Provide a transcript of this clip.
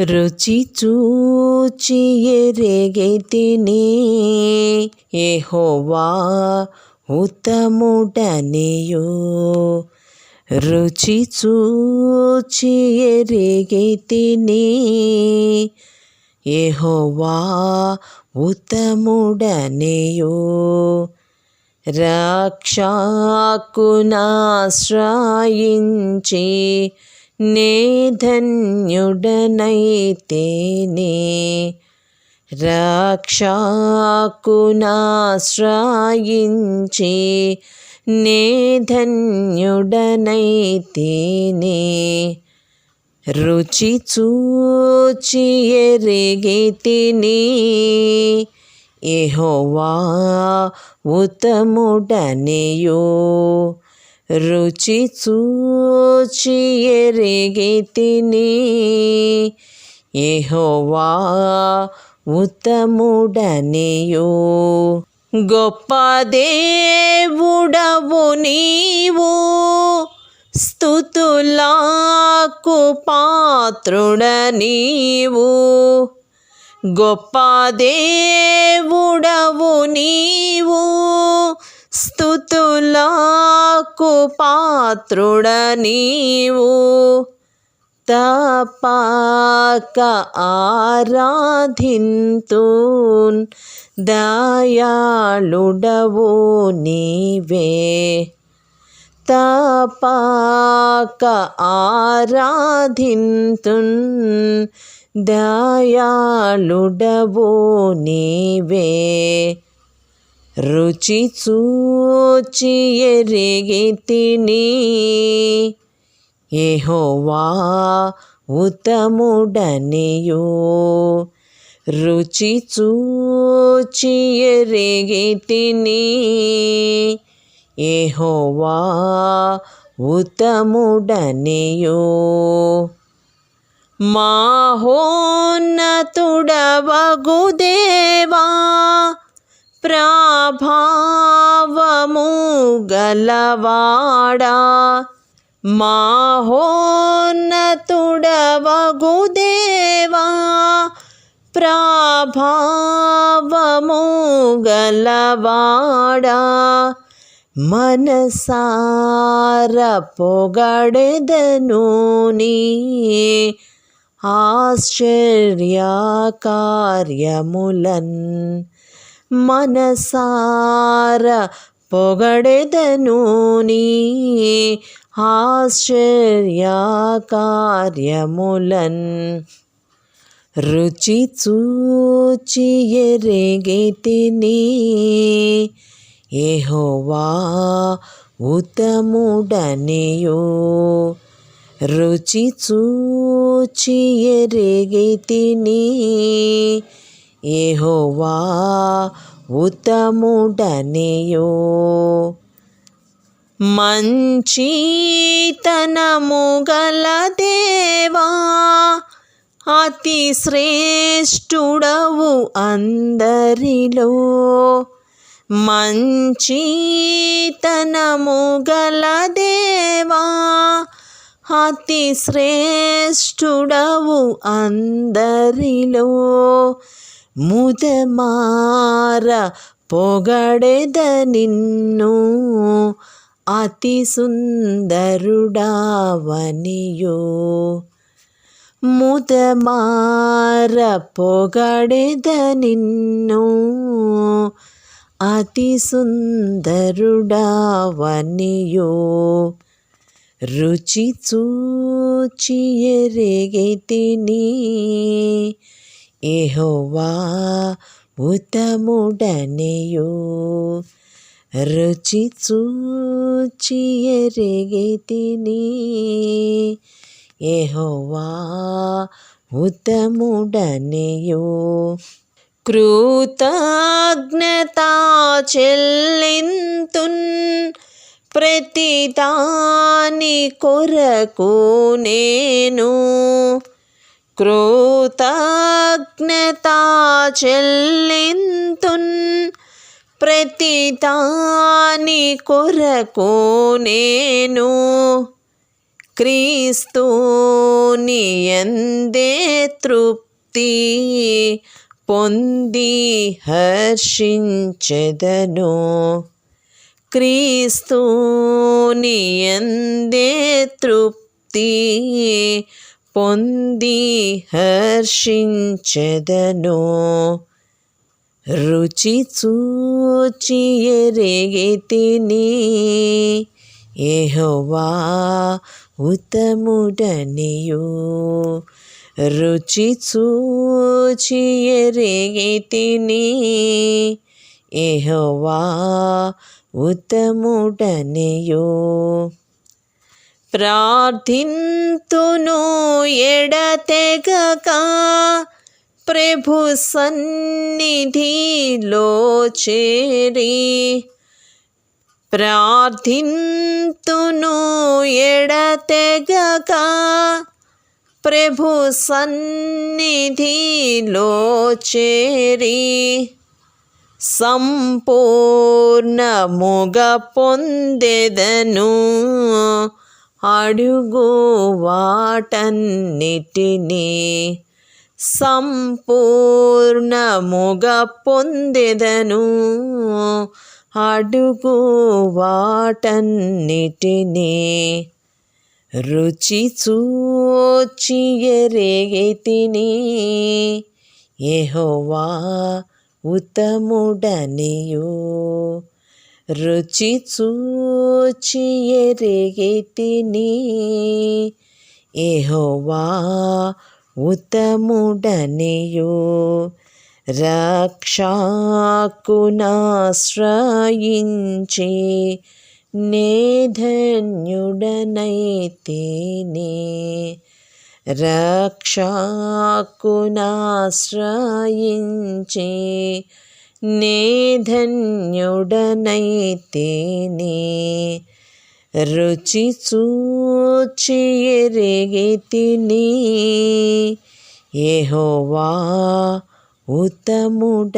రుచి చూచి ఎరగెతిని. ఏహోవా ఉత్తముడనియు. రుచి చూచి ఎరగెతిని. ఏహోవా ఉత్తముడనియు. రక్షకునాశ్రయించి నే ధన్యుడనైతేనే. రక్షకునాశ్రయించి నే ధన్యుడనైతేనే. రుచి చూచి ఎరిగితిని యెహోవా ఉత్తముడనియు. రుచి చూచి ఎరిగితిని. యెహోవా ఉత్తముడనియు. గొప్ప దేవుడవు నీవు. స్థుతులకు పాత్రుడ నీవు గొప్ప దేవుడవు నీవు. స్థుతులకు పాత్రుడ నీవు. తపాక ఆరాధింతూన్ దయాళుడవు నీవే. తపాక ఆరాధింతున్ దయాళుడవు నీవే. రుచి చూచి ఎరిగితిని యెహోవా ఉత్తముడనియు. రుచి చూచి ఎరిగితిని యెహోవా ఉత్తముడనియు. మాహోన్నతుడవగు దేవా. ప్రభావము గలవాడా మాహోన్నతుడవగుదేవా ప్రభావము గలవాడా మనసార పొగడెదను నీ ఆశ్చర్య కార్యములన్ మనసార పొగడెదను నీ ఆశ్చర్యకార్యములన్. రుచి చూచి ఎరిగితిని ఏహోవా ఉత్తముడనియు. రుచి చూచి ఎరిగితిని యెహోవా ఉత్తముడనియు. మంచితనము గల దేవా అతి శ్రేష్ఠుడవు అందరిలో మంచితనము గల దేవా అతి శ్రేష్ఠుడవు అందరిలో. ముదమార పొగడెద నిన్ను అతి సుందరుడావనియో. ముదమార పొగడెద నిన్ను అతి సుందరుడావనియో. రుచి చూచి ఎరిగితిని యెహోవా ఉత్తముడనియు. రుచి చూచి ఎరిగితిని. యెహోవా ఉత్తముడనియు. కృతజ్ఞతా చెల్లింతున్ ప్రతిదాని కొరకు నేను. కృతజ్ఞతా చెల్లింతున్ ప్రతిదాని కొరకు నేను క్రీస్తుని ఎందే తృప్తి పొంది హర్షించెదను. క్రీస్తుని ఎందే తృప్తి పొంది హర్షించెదను. రుచి చూచి ఎరిగితిని. ఏహోవా ఉతముడనియు రుచి చూచి ఎరిగితిని. ఏహోవా ఉతముడనియో ప్రార్థింతును ఎడతెగక. ప్రభు సన్నిధిలో చేరి ప్రార్థింతును ఎడతెగక. ప్రభు సన్నిధిలో చేరి సంపూర్ణముగ పొందెదను. అడుగు వాటన్నిటినీ సంపూర్ణముగా పొందెదను. అడుగు వాటన్నిటినీ రుచి చూచి ఎరేగితిని. ఎహోవా ఉతముడనియో రుచి చూచి ఎరిగితిని. ఏహోవా ఉత్తముడనియు. నే నేధన్యుడనైతేనే. రక్షాకునాశ్రయించి నే నేధన్యుడనైతేనే రుచి చూచి ఎరిగితిని. ఏహోవా ఉత్తముడనియు.